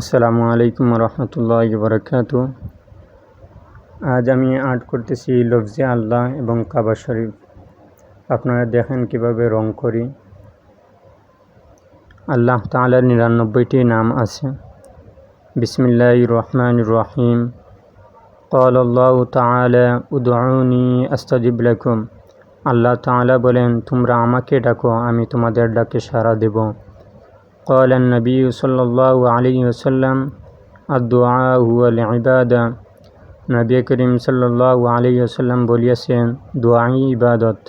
আসসালামু আলাইকুম রহমতুল্লাহ বরকাত আজ আমি আর্ট করতেছি লফজে আল্লাহ এবং কাবা শরীফ আপনারা দেখেন কিভাবে রং করি আল্লাহ তালার নিরানব্বইটি নাম আছে বিসমিল্লাহ রহমান রহিম قال الله تعالى ادعوني استجب لكم আল্লাহ তাআলা বলেন তোমরা আমাকে ডাকো আমি তোমাদের ডাকে সাড়া দেব قال النبي صلى الله عليه وسلم الدعاء هو العبادة নবী করিম সাল্লাহ আলী আসাল্লাম বলিয়াছেন দোয়াই ইবাদত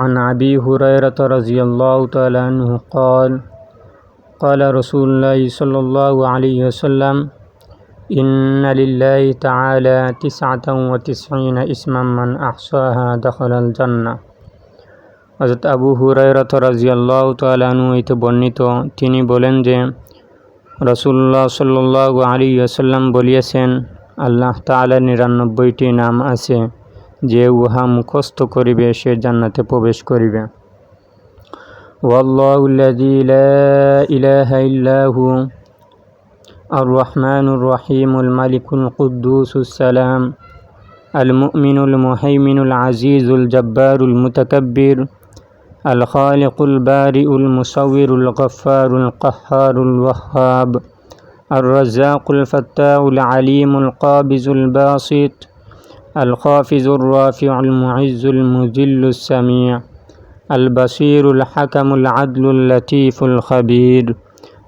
عن أبي هريرة رضي الله تعالى عنه قال قال رسول الله صلى الله عليه وسلم إن لله تعالى تسعة وتسعين اسما من أحصاها دخل الجنة হজরত আবু হুরাইরত রাজিয়াল্লাহ তালু হইতে বর্ণিত তিনি বলেন যে রসুল্লাহ সাল্লাহ আলী আসাল্লাম বলিয়াছেন আল্লাহ তালার নিরানব্বইটি নাম আছে যে উহা মুখস্থ করিবে সে জান্নাতে প্রবেশ করিবে والله الذي لا إله إلا هو الرحمن الرحيم الملك القدوس السلام المؤمن المهيمن العزيز الجبار المتكبر الخالق البارئ المصور الغفار القهار الوهاب الرزاق الفتاح العليم القابض الباسط الخافض الرافع المعز المذل السميع البصير الحكم العدل اللطيف الخبير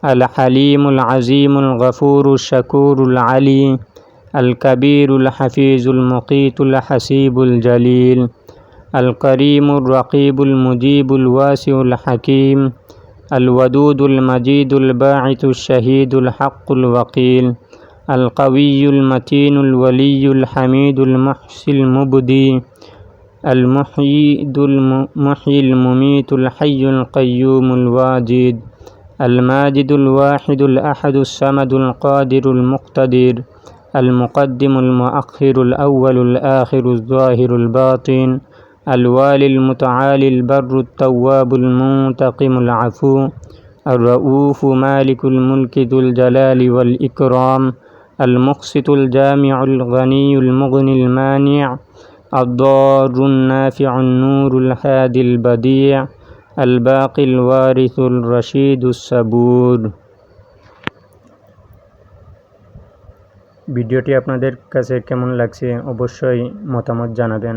الحليم العزيم الغفور الشكور العلي الكبير الحفيظ المقيت الحسيب الجليل الكريم الرقيب المجيب الواسع الحكيم الودود المجيد الباعث الشهيد الحق الوقيل القوي المتين الولي الحميد المحسي المبدي المحيي المحيي المميت الحي القيوم الواجد الماجد الواحد الأحد الصمد القادر المقتدر المقدم المؤخر الأول الآخر الظاهر الباطن الوالي المتعالي البر التواب المنتقم العفو الرؤوف مالك الملك ذو الجلال والإكرام المقسط الجامع الغني المغني المانع الضار النافع النور الهادي البديع الباقي الوارث الرشيد الصبور ভিডিওটি আপনাদের কাছে কেমন লাগছে অবশ্যই মতামত জানাবেন